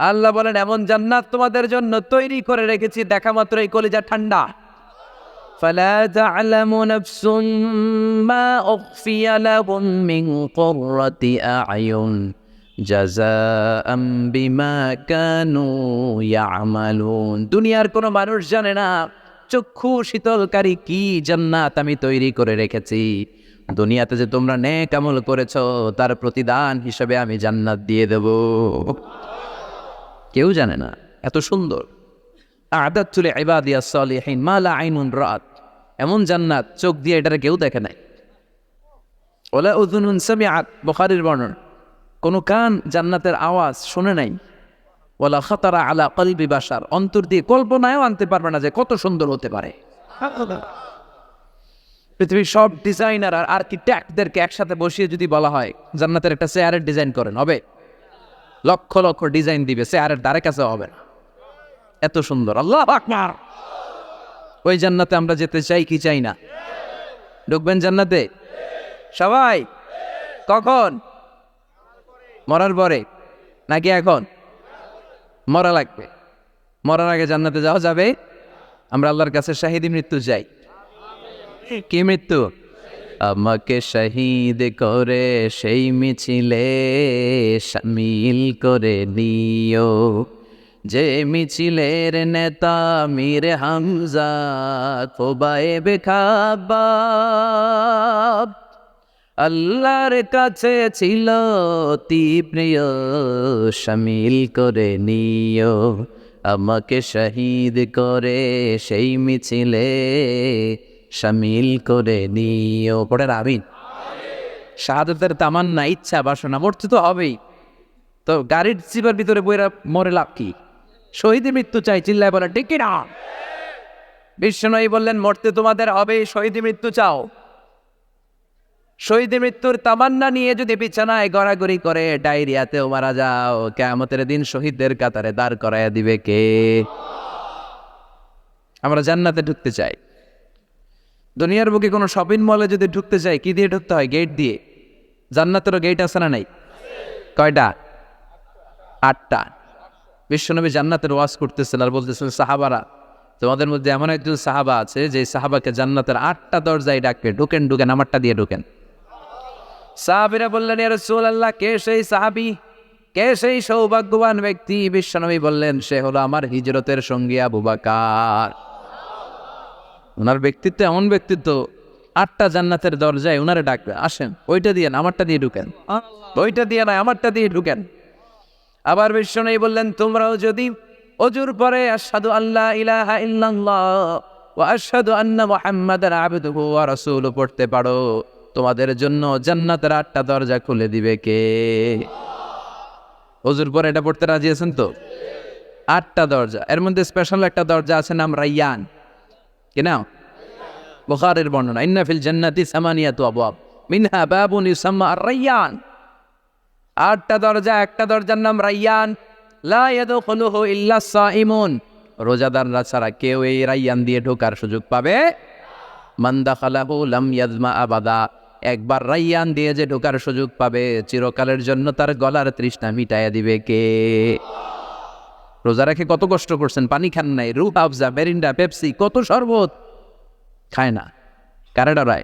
আল্লাহ বলেন এমন জান্নাত তোমাদের জন্য তৈরি করে রেখেছি দেখা মাত্র এই কলিজা ঠান্ডা فلا تعلم نفس ما أخفي لهم من قرة أعين جزاء بما كانوا يعملون দুনিয়ার কোনো মানুষ জানে না চক্ষু শীতলকারী কি জান্নাত আমি তৈরি করে রেখেছি দুনিয়াতে যে তোমরা নেক আমল করেছো তার প্রতিদান হিসেবে আমি জান্নাত দিয়ে দেব কেউ জানে না এত সুন্দর। আদাত তুলে ইবাদিয়া সলিহিন মালা আইনুন রাত। এমন জান্নাত চোখ দিয়ে এটারে কেউ দেখে নাই। ওলা উদুনুন সামিআত বুখারীর বর্ণন। কোনো কান জান্নাতের আওয়াজ শুনে নাই। ওলা খতারা আলা কলবি বাসার অন্তর দিয়ে কল্পনায়ও আনতে পারবে না যে কত সুন্দর হতে পারে। পৃথিবীর সব ডিজাইনার আর আর্কিটেক্টদেরকে একসাথে বসিয়ে যদি বলা হয় জান্নাতের একটা চেয়ারের ডিজাইন করেন হবে? লক্ষ লক্ষ ডিজাইন দিবে চেয়ারের দ্বারে কাছে হবে না। এত সুন্দর, আল্লাহ আকবার। ওই জান্নাতে আমরা যেতে চাই কি চাই না? ঢুকবেন জান্নাতে? সবাই? কখন? মরার পরে? নাকি এখন? মরা লাগবে। মরার আগে জান্নাতে যাওয়া যাবে। আমরা আল্লাহর কাছে শাহিদি মৃত্যু যাই কি মৃত্যু? আমাকে শহীদ করে, সেই মিছিলে সামিল করে নিও। যে মিছিলের নেতা মীর হামজা খোবায়ে বেখাবাব। আল্লাহর কাছে ছিল অতি প্রিয় সামিল করে নিও। আমাকে শহীদ করে, সেই মিছিলে সামিল করে নিও। পড়েন, আমিন। শাহাদতের তামান্না, ইচ্ছা, বাসনা মরতে তো হবেই। তো গাড়ির চিপার ভিতরে বইরা মরে লাভ কি? শহীদ মৃত্যু চাই, চিল্লায় বলে ঠিক না বিশ্বনয়ী বললেন, মরতে তোমাদের হবে শহীদ মৃত্যু চাও। শহীদ মৃত্যুর তামান্না নিয়ে যদি বিছানায় গড়াগড়ি করে, ডায়রিয়াতেও মারা যাও। কেমতের দিন শহীদদের কাতারে দাঁড় করাইয়া দিবে কে? আমরা জান্নাতে ঢুকতে চাই। দুনিয়ার বুকে কোনো শপিং মলে যদি ঢুকতে চাই কি দিয়ে ঢুকতে হয়? গেট দিয়ে। জান্নাতেরও গেট আছে না নাই? কয়টা? আটটা। বিশ্বনবী জান্নাতের ওয়াজ করতেছেন আর বলতেছেন, সাহাবারা, তোমাদের মধ্যে এমন একজন সাহাবা আছে যে সাহাবাকে জান্নাতের আটটা দরজায় ডাকবে ঢুকেন ঢুকেন, আমারটা দিয়ে ঢুকেন। সাহাবিরা বললেন, ইয়া আল্লাহ কে সেই সাহাবি? কে সেই সৌভাগ্যবান ব্যক্তি? বিশ্বনবী বললেন, সে হলো আমার হিজরতের সঙ্গী আবু বাকার। ওনার ব্যক্তিত্ব এমন ব্যক্তিত্ব, আটটা জান্নাতের দরজায় ওনারে ডাকবে, আসেন, ওইটা দিয়ে আমারটা দিয়ে ঢুকেন। ওইটা দিয়ে না, আমারটা দিয়ে ঢুকেন। আবার বিশ্বনবী বললেন, তোমরাও যদি অজুর পরে আশহাদু আল্লাহ ইলাহা ইল্লাল্লাহ ওয়া আশহাদু আন্না মুহাম্মাদান আবদুহু ওয়া রাসূলু পড়তে পারো, তোমাদের জন্য জান্নাতের আটটা দরজা খুলে দিবে কে? অজুর পরে এটা পড়তে রাজি আছেন তো? আটটা দরজা। এর মধ্যে স্পেশাল একটা দরজা আছে নাম রাইয়ান। কি নাও বুখারের বর্ণনা ইন্না ফিল জান্নাতি সামানিয়াতু আবওয়াব মিনহা বাবুন ইউসাম্মা আর-রাইয়ান আটটা দরজা একটা দরজার নাম রাইয়ান লা ইয়াদখুলুহু ইল্লা সাইমুন রোজাদাররা ছাড়া কেউ এই রাইয়ান দিয়ে ঢোকার সুযোগ পাবে? মান দাখালাহু লাম ইয়াজমা আবাদা। একবার রাইয়ান দিয়ে যে ঢোকার সুযোগ পাবে, চিরকালের জন্য তার গলার তৃষ্ণা মিটাইয়া দিবে কে? রোজা রেখে কত কষ্ট করছেন, পানি খান নাই, রুহ, আফজা, মেরিন্ডা, পেপসি, কত শরবত। খায় না। কারে রায়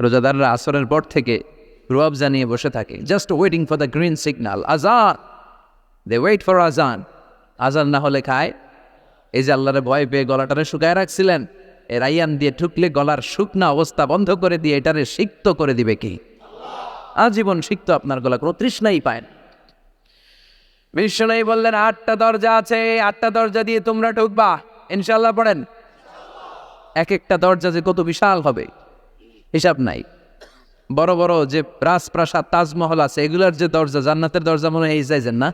রোজাদাররা আসরের পর থেকে রুয়াব জানিয়ে বসে থাকে। Just waiting for the green signal আজান। দে ওয়েট ফর আজান। আজান না হলে খায়। এই যে আল্লাহরে ভয় পেয়ে গলাটারে শুকায় রাখছিলেন, এ রাইয়ান দিয়ে ঠুকলে গলার শুকনা অবস্থা বন্ধ করে দিয়ে এটারে সিক্ত করে দিবে কি? আজীবন সিক্ত আপনার গলা কোনো তৃষ্ণাই পায় না। বিষ্ণু বললেন, আটটা দরজা আছে আটটা দরজা দিয়ে তোমরা ঢুকবা। ইনশাল্লাহ পড়েন। এক একটা দরজা যে কত বিশাল হবে, হিসাব নাই। বড় বড় যে রাজপ্রাসাদ, তাজমহল আছে, এগুলার যে দরজা, জান্নাতের দরজা মনে হয় এই যাইছেন না?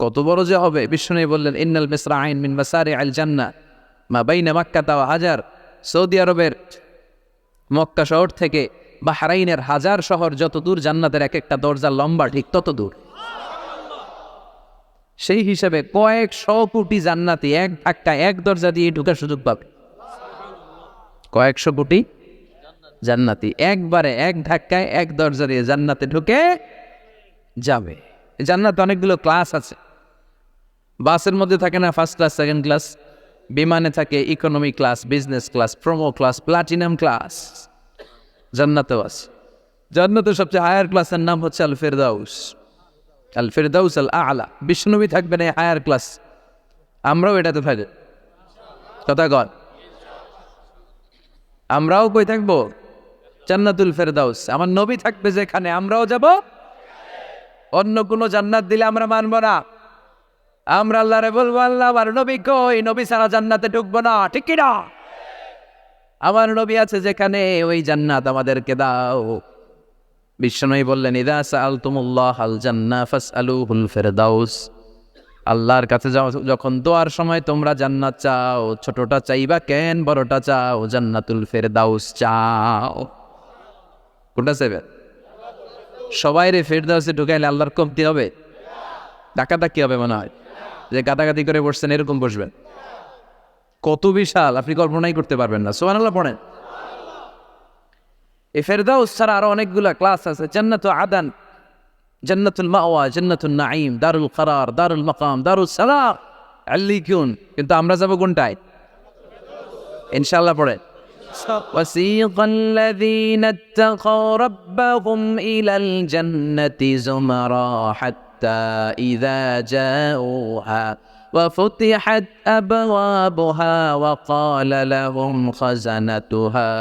কত বড় যে হবে বিষ্ণু বললেন, ইন্নাল মিসরা আইন মিন মাসারি আল জান্না মা বাইনা মাক্কা তাও হাজার। সৌদি আরবের মক্কা শহর থেকে বাহরাইনের হাজার শহর যত দূর জান্নাতের এক একটা দরজা লম্বা, ঠিক তত দূর সেই হিসাবে কয়েক শ কোটি জান্নাতি, এক ধাক্কা এক দরজা দিয়ে ঢুকার সুযোগ পাবে। কয়েকশো কোটি জান্নাতি, একবারে এক ধাক্কায় এক দরজা দিয়ে জান্নাতে ঢুকে যাবে। জান্নাতে অনেকগুলো ক্লাস আছে। বাসের মধ্যে থাকে না, ফার্স্ট ক্লাস, সেকেন্ড ক্লাস। বিমানে থাকে economy class, business class, promo class, platinum class. জান্নাতেও আছে। জান্নাতের সবচেয়ে হায়ার ক্লাসের নাম হচ্ছে আল ফেরদাউস। আল ফেরদাউস আল আলা বিষ্ণুনবী থাকবেন এই হায়ার ক্লাস আমরাও এটাতে থাকবে। কথা কন। আমরাও কই থাকব? জান্নাতুল ফেরদাউস। আমার নবী থাকবে যেখানে। আমরাও যাব? অন্য কোনো জান্নাত দিলে আমরা মানবো না। আমরা আল্লাহরে বলব, আল্লাহ, আমার নবী কই? নবী সারা জান্নাতে ঢুকবো না। ঠিক কি না? আমার নবী আছে যেখানে, ওই জান্নাত আমাদেরকে দাও। বিশ্বনবী বললেন আল ফাসআলুহুল ফিরদাউস। আল্লাহর কাছে যাও, যখন দোয়ার সময় তোমরা জান্নাত চাও, ছোটটা চাইবা কেন, বড়টা চাও, জান্নাতুল ফেরদাউস চাও। কোনটা চাইবে? সবাই রে ফেরদাউসে ঢুকাইলে আল্লাহর কমতি হবে? ডাকাডাকি হবে মনে হয়। যে গাদাগাদি করে বসছেন, এরকম বসবেন। কত বিশাল, আপনি কল্পনাই করতে পারবেন না। সোহান আল্লাহ পড়েন। এই ফেরদাউস ছাড়া আরো অনেকগুলা ক্লাস আছে জান্নাত আদান জান্নাতুল মাওয়া জান্নাতুল নাঈম দারুল করার দারুল মাকাম দারুল সালাম আল্লিকুন কিন্তু আমরা যাব কোনটায় ইনশাআল্লাহ পড়েন وسيق الذين اتقوا ربهم إلى الجنة زمرا حتى إذا جاءوها وفتحت أبوابها وقال لهم خزنتها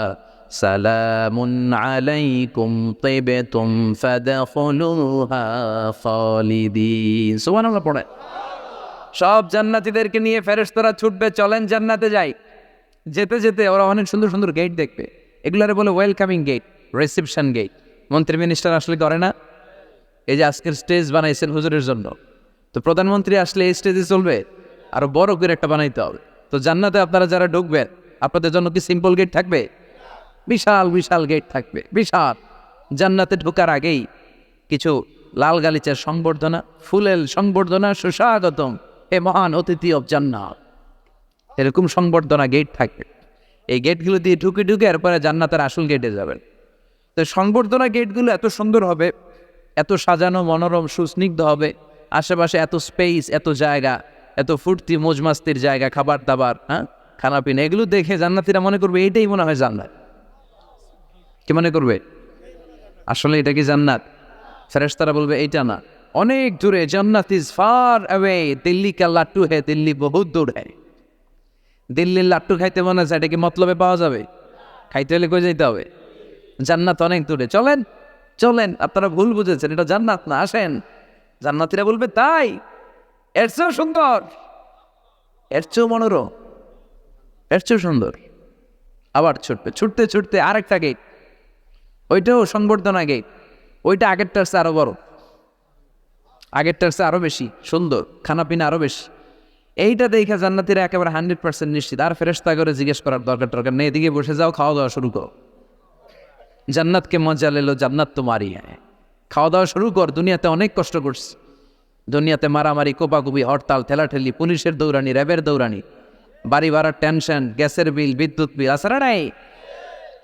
সালামুন আলাইকুম তিবতুম ফাদখুলুহা খালিদিন। সুবহানাল্লাহ পড়ে। সব জান্নাতীদেরকে নিয়ে ফেরেশতারা ছুটবে, চলেন জান্নাতে যাই। যেতে যেতে ওরা অনেক সুন্দর সুন্দর গেট দেখবে। এগুলারে বলে ওয়েলকামিং গেট রিসেপশন গেট মন্ত্রী মিনিস্টার আসলে করে না? এই যে আজকের স্টেজ বানাইছেন হুজুরের জন্য। তো প্রধানমন্ত্রী আসলে এই স্টেজে চলবে আরও বড় করে একটা বানাইতে হবে। তো জান্নাতে আপনারা যারা ঢুকবেন, আপনাদের জন্য কি সিম্পল গেট থাকবে? বিশাল বিশাল গেট থাকবে, বিশাল। জান্নাতে ঢোকার আগেই কিছু লাল গালিচার সংবর্ধনা ফুলেল সংবর্ধনা সুস্বাগতম। এ মহান অতিথি অব জান্নাত। এরকম সংবর্ধনা গেট থাকবে এই গেটগুলো দিয়ে ঢুকে ঢুকে এরপরে জান্নাতের আসল গেটে যাবেন। তো সংবর্ধনা গেটগুলো এত সুন্দর হবে, এত সাজানো, মনোরম, সুস্নিগ্ধ হবে, আশেপাশে এত স্পেস এত জায়গা, এত ফুর্তি, মোজমাস্তির জায়গা খাবার দাবার হ্যাঁ খানাপিনা, এগুলো দেখে জান্নাতিরা মনে করবে এইটাই মনে হয় জান্নাত। কি মনে করবে? আসলে এটা কি জান্নাত? ফেরেশতারা বলবে, এইটা না। অনেক দূরে, জান্নাত ইজ ফার অ্যাওয়ে দিল্লি কা লাট্টু হে দিল্লি বহুত দূর হ্যায়। দিল্লির লাট্টু খাইতে মনে আছে এটা কি মতলবে পাওয়া যাবে? খাইতে হলে কই যাইতে হবে? জান্নাত অনেক দূরে। চলেন চলেন, আপনারা ভুল বুঝেছেন, এটা জান্নাত না, আসেন। জান্নাতিরা বলবে, তাই, এর চেয়েও সুন্দর। এর চেয়েও মনোরম। এর চেয়েও সুন্দর। আবার ছুটবে, ছুটতে ছুটতে আরেকটা গেট ওইটাও সংবর্ধনা গেট ওইটা আগেরটার চেয়ে আরও বড়। আগেরটার চেয়ে আরও বেশি, সুন্দর, খানাপিনা আরও বেশি। এইটা দেখে জান্নাতিরা একেবারে হান্ড্রেড পার্সেন্ট নিশ্চিত। আর ফেরেস্তা করে জিজ্ঞেস করার দরকার টরকার নেই। এদিকে বসে যাও খাওয়া দাওয়া শুরু করো। জান্নাতকে মজা লেলো, জান্নাত তোমারই হ্যাঁ। খাওয়া দাওয়া শুরু কর, দুনিয়াতে অনেক কষ্ট করছি। দুনিয়াতে মারামারি, কোপাকুপি, হরতাল, ঠেলাঠেলি, পুলিশের দৌড়ানি, র্যাবের দৌড়ানি, বাড়ি ভাড়ার টেনশন, গ্যাসের বিল, বিদ্যুৎ বিল, আসারা নাই।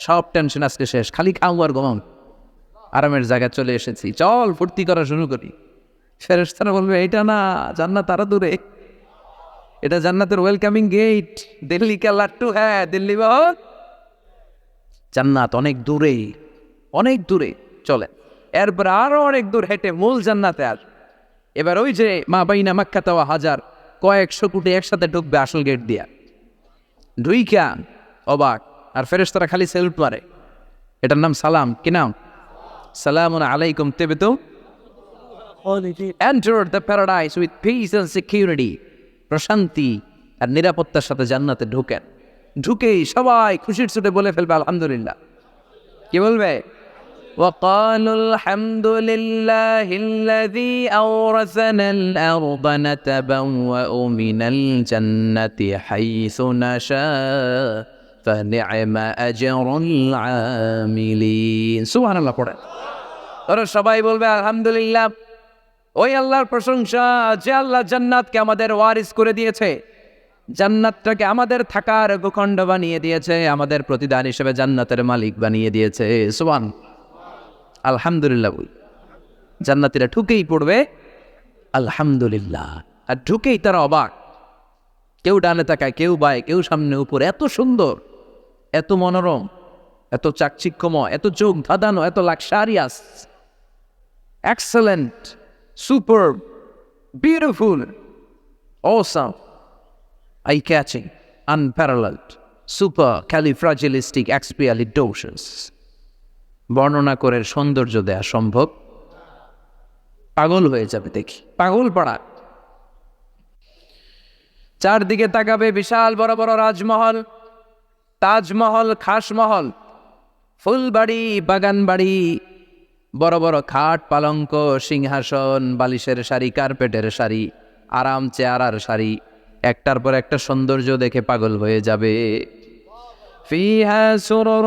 সব টেনশন আজকে শেষ। খালি খাও আর ঘুমাও। আরামের জায়গায় চলে এসেছি। চল, ফুর্তি করা শুরু করি। ফেরেস্তারা বলবে, এটা না, জান্নাত আরও দূরে। এটা জান্নাতের ওয়েলকামিং গেট দিল্লি কা লাট্টু হ্যাঁ দিল্লি বহুত জান্নাত অনেক দূরে অনেক দূরে। চলে এরপর আরও অনেক দূর হেঁটে মূল জান্নাতে আর এবার ওই যে মা বাইনা মাক্কা তাওয়া হাজার, কয়েকশো কোটি একসাথে ঢুকবে আসল গেট দিয়া। ঢুইকা, অবাক। আর ফেরেশতারা খালি সেলুট মারে এটার নাম সালাম কি নাম সালাম আলাইকুম তেবে তো enter the paradise with peace and security প্রশান্তি আর নিরাপত্তার সাথে জান্নাতে ঢুকেন ঢুকেই সবাই খুশির ছুটে বলে ফেলবে আলহামদুলিল্লাহ কি বলবে وقالوا الحمد لله الذي أورثنا الأرض نتبوأ من الجنة حيث نشاء ফানিআমা আজরুল আমিলিন সুবহানাল্লাহ পড়ে ওরা সবাই বলবে, আলহামদুলিল্লাহ। ওই আল্লাহর প্রশংসা যে আল্লাহ জান্নাতকে আমাদের ওয়ারিস করে দিয়েছে, জান্নাতটাকে আমাদের থাকার ভূখণ্ড বানিয়ে দিয়েছে, আমাদের প্রতিদান হিসেবে জান্নাতের মালিক বানিয়ে দিয়েছে। সুবান আলহামদুলিল্লাহ বই জান্নাতিরা ঢুকেই পড়বে, আলহামদুলিল্লাহ। আর ঢুকেই তারা অবাক। কেউ ডানে থাকায় কেউ বায়, কেউ সামনে, উপরে, এত সুন্দর। এত মনোরম এত চাকচিক্যময় এত চোখ ধাঁধানো এত luxurious excellent super beautiful awesome eye catching, unparalleled, super califragilistic expialidocious. বর্ণনা করে সৌন্দর্য দেয়া সম্ভব। পাগল হয়ে যাবে দেখি। পাগল পাড়া। চারদিকে তাকাবে বিশাল বড় বড় রাজমহল। তাজমহল খাসমহল ফুলবাড়ি বাগান বাড়ি বড় বড় খাট পালঙ্ক সিংহাসন বালিশের শাড়ি কার্পেটের শাড়ি আরাম চেয়ারার শাড়ি একটার পর একটা সৌন্দর্য দেখে পাগল হয়ে যাবে فيها سرر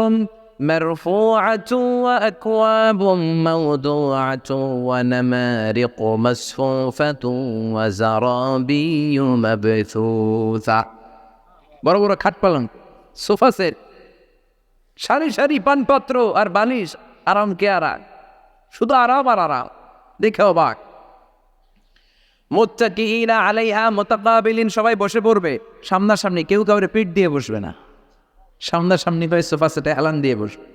مرفوعة وأكواب موضوعة ونمارق مصفوفة وزرابي مبثوثة বড় বড় খাট পালঙ্ক সোফা সেট, সারি সারি পানপত্র আর বালিশ, আরাম কে আরাম শুধু আরাম আর আরাম। দেখে অবাক মুত্তাকিনা আলাইহা মুতাকাবিলিন, সবাই বসে পড়বে। সামনাসামনি কেউ কাউরে পিঠ দিয়ে বসবে না। সামনাসামনি হয়ে সোফা সেটে হেলান দিয়ে বসবে।